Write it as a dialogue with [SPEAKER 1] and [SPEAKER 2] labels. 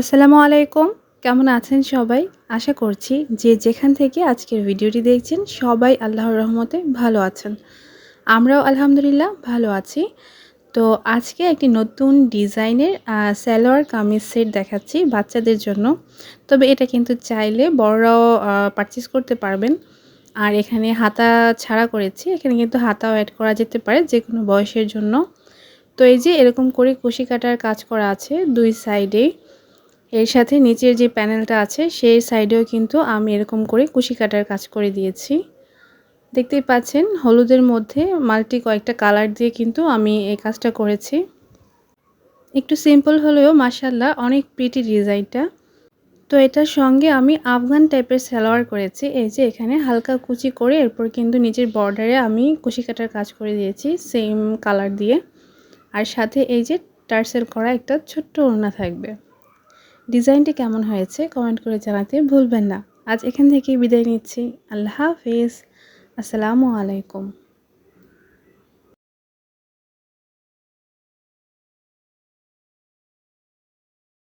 [SPEAKER 1] আসসালামু আলাইকুম। কেমন আছেন সবাই? আশা করছি যে যেখান থেকে আজকের ভিডিওটি দেখছেন সবাই আল্লাহর রহমতে ভালো আছেন। আমরাও আলহামদুলিল্লাহ ভালো আছি। তো আজকে একটি নতুন ডিজাইনের স্যালোয়ার কামিজ সেট দেখাচ্ছি বাচ্চাদের জন্য। তবে এটা কিন্তু চাইলে বড়রাও পারচেস করতে পারবেন। আর এখানে হাতা ছাড়া করেছি। এখানে কিন্তু হাতাও অ্যাড করা যেতে পারে যে কোনো বয়সের জন্য। তো এই যে এরকম করে কুশি কাটার কাজ করা আছে দুই সাইডেই এর সাথে নিচের যে প্যানেলটা আছে, সেই সাইডেও কিন্তু আমি এরকম করে কুশি কাটার কাজ করে দিয়েছি। দেখতেই পাচ্ছেন, হলুদের মধ্যে মাল্টি কয়েকটা কালার দিয়ে কিন্তু আমি এই কাজটা করেছি। একটু সিম্পল হলেও মাসাল্লাহ অনেক প্রিটি ডিজাইনটা। তো এটার সঙ্গে আমি আফগান টাইপের সালোয়ার করেছি, এই যে এখানে হালকা কুচি করে এরপর কিন্তু নিচের বর্ডারে আমি কুশি কাটার কাজ করে দিয়েছি সেম কালার দিয়ে। আর সাথে এই যে টার্সেল করা একটা ছোট্ট ওড়না থাকবে। ডিজাইনটি কেমন হয়েছে কমেন্ট করে জানাতে ভুলবেন না। আজ এখান থেকে বিদায় নিচ্ছি। আল্লাহ হাফিজ। আসসালামু আলাইকুম।